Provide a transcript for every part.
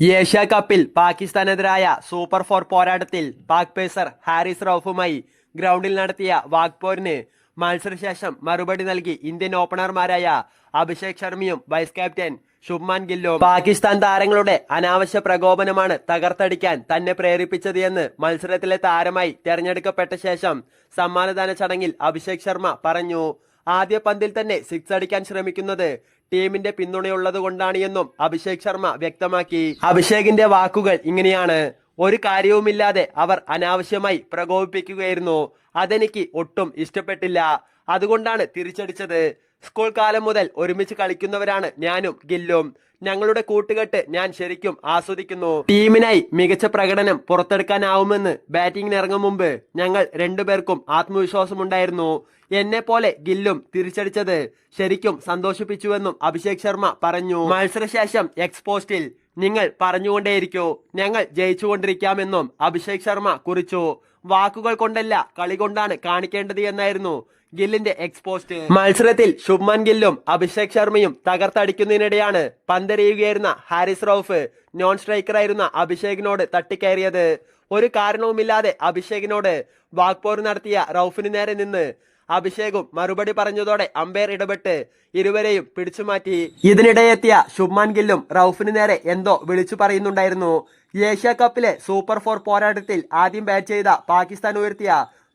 Asia കപ്പിൽ പാകിസ്ഥാനെതിരായ super four പോരാട്ടത്തിൽ Pak pacer Haris റൌഫുമായി ഗ്രൗണ്ടിൽ നടത്തിയ വാഗ്പോരിന് മത്സരശേഷം മറുപടി നൽകി ഇന്ത്യൻ ഓപ്പണർമാരായ അഭിഷേക് ശർമ്മയും വൈസ് ക്യാപ്റ്റൻ ശുഭ്മാൻ ഗില്ലും. പാകിസ്ഥാൻ താരങ്ങളുടെ അനാവശ്യ പ്രകോപനമാണ് തകർത്തടിക്കാൻ തന്നെ പ്രേരിപ്പിച്ചത് എന്ന് മത്സരത്തിലെ താരമായി തെരഞ്ഞെടുക്കപ്പെട്ട ശേഷം സമ്മാനദാന ചടങ്ങിൽ അഭിഷേക് ശർമ്മ പറഞ്ഞു. ആദ്യ പന്തിൽ തന്നെ സിക്സ് അടിക്കാൻ ശ്രമിക്കുന്നത് ടീമിന്റെ പിന്തുണയുള്ളത് കൊണ്ടാണ് എന്നും അഭിഷേക് ശർമ്മ വ്യക്തമാക്കി. അഭിഷേകിന്റെ വാക്കുകൾ ഇങ്ങനെയാണ്. ഒരു കാര്യവുമില്ലാതെ അവർ അനാവശ്യമായി പ്രകോപിപ്പിക്കുകയായിരുന്നു. അതെനിക്ക് ഒട്ടും ഇഷ്ടപ്പെട്ടില്ല. അതുകൊണ്ടാണ് തിരിച്ചടിച്ചത്. സ്കൂൾ കാലം മുതൽ ഒരുമിച്ച് കളിക്കുന്നവരാണ് ഞാനും ഗില്ലും. ഞങ്ങളുടെ കൂട്ടുകെട്ട് ഞാൻ ശരിക്കും ആസ്വദിക്കുന്നു. ടീമിനായി മികച്ച പ്രകടനം പുറത്തെടുക്കാനാവുമെന്ന് ബാറ്റിംഗിന് ഇറങ്ങും മുമ്പ് ഞങ്ങൾ രണ്ടുപേർക്കും ആത്മവിശ്വാസമുണ്ടായിരുന്നു. എന്നെ പോലെ ഗില്ലും തിരിച്ചടിച്ചത് ശരിക്കും സന്തോഷിപ്പിച്ചുവെന്നും അഭിഷേക് ശർമ്മ പറഞ്ഞു. മത്സരശേഷം എക്സ്പോസ്റ്റിൽ നിങ്ങൾ പറഞ്ഞുകൊണ്ടേയിരിക്കൂ. ഞങ്ങൾ ജയിച്ചുകൊണ്ടിരിക്കാമെന്നും അഭിഷേക് ശർമ്മ കുറിച്ചു. വാക്കുകൾ കൊണ്ടല്ല കളി കൊണ്ടാണ് കാണിക്കേണ്ടത് എന്നായിരുന്നു ഗില്ലിന്റെ എക്സ്പോസ്റ്റ് മത്സരത്തിൽ ശുഭ്മൻ ഗില്ലും അഭിഷേക് ശർമ്മയും തകർത്തടിക്കുന്നതിനിടെയാണ് പന്തെറിയുകയായിരുന്ന ഹാരിസ് റൌഫ് നോൺ സ്ട്രൈക്കറായിരുന്ന അഭിഷേകിനോട് തട്ടിക്കയറിയത്. ഒരു കാരണവുമില്ലാതെ അഭിഷേകിനോട് വാക്പോർ നടത്തിയ റൌഫിന് നേരെ നിന്ന് അഭിഷേകും മറുപടി പറഞ്ഞതോടെ അമ്പയർ ഇടപെട്ട് ഇരുവരെയും പിടിച്ചുമാറ്റി ഇതിനിടെയെത്തിയ ശുഭ്മാൻ ഗില്ലും റൌഫിന് നേരെ എന്തോ വിളിച്ചു പറയുന്നുണ്ടായിരുന്നു. ഏഷ്യ കപ്പിലെ സൂപ്പർ ഫോർ പോരാട്ടത്തിൽ ആദ്യം ബാറ്റ് ചെയ്ത പാകിസ്ഥാൻ ഉയർത്തിയ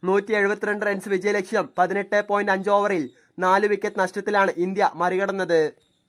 നൂറ്റി എഴുപത്തിരണ്ട് റൺസ് വിജയലക്ഷ്യം പതിനെട്ട് പോയിന്റ് അഞ്ച് ഓവറിൽ നാല് വിക്കറ്റ് നഷ്ടത്തിലാണ് ഇന്ത്യ മറികടന്നത്.